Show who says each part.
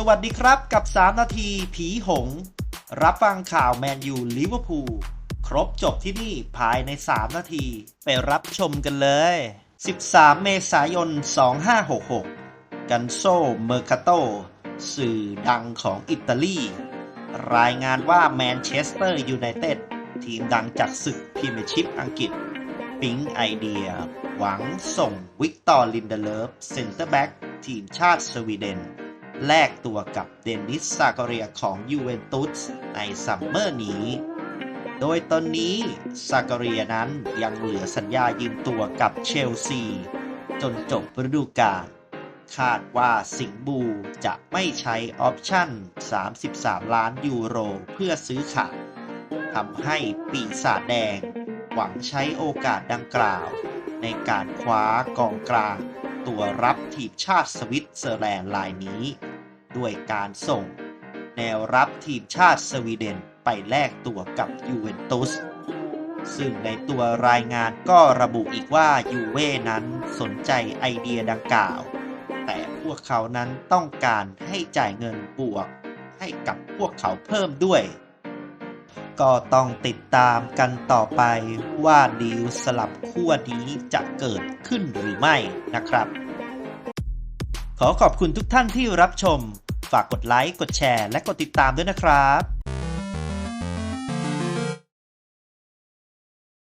Speaker 1: สวัสดีครับกับ 3 นาทีผีหง รับฟังข่าวแมนยูลิเวอร์พูลครบจบที่นี่ภายใน 3 นาที ไปรับชมกันเลย 13 เมษายน 2566 กันโซเมอร์คาโต สื่อดังของอิตาลี รายงานว่าแมนเชสเตอร์ยูไนเต็ดทีมดังจากศึกพรีเมียร์ชิพอังกฤษปิ๊งไอเดีย หวังส่งวิกตอร์ลินเดเลฟเซนเตอร์แบ็กทีมชาติสวีเดน แลกตัวกับเดนิสซาการเรียของยูเวนตุสในซัมเมอร์นี้ โดยตอนนี้ซาการเรียนั้นยังเหลือสัญญายืมตัวกับเชลซี จนจบฤดูกาลคาดว่าสิงบูจะไม่ใช้ออปชั่น 33 ล้านยูโรเพื่อซื้อขายทำให้ปีศาจแดง หวังใช้โอกาสดังกล่าว ในการคว้ากองกลาง ตัวรับทีมชาติสวิตเซอร์แลนด์รายนี้ ด้วยการส่ง แนวรับทีมชาติสวีเดนไปแลกตัวกับยูเวนตุสซึ่งในตัวรายงานก็ระบุอีกว่ายูเว่นั้นสนใจไอเดียดังกล่าว แต่พวกเขานั้นต้องการให้จ่ายเงินบวกให้กับพวกเขาเพิ่มด้วย ก็ต้องติดตามกันต่อไปว่าดีลสลับขั้วนี้จะเกิดขึ้นหรือไม่นะครับ ขอขอบคุณทุกท่านที่รับชม ฝากกดไลค์ กดแชร์ และกดติดตามด้วยนะครับ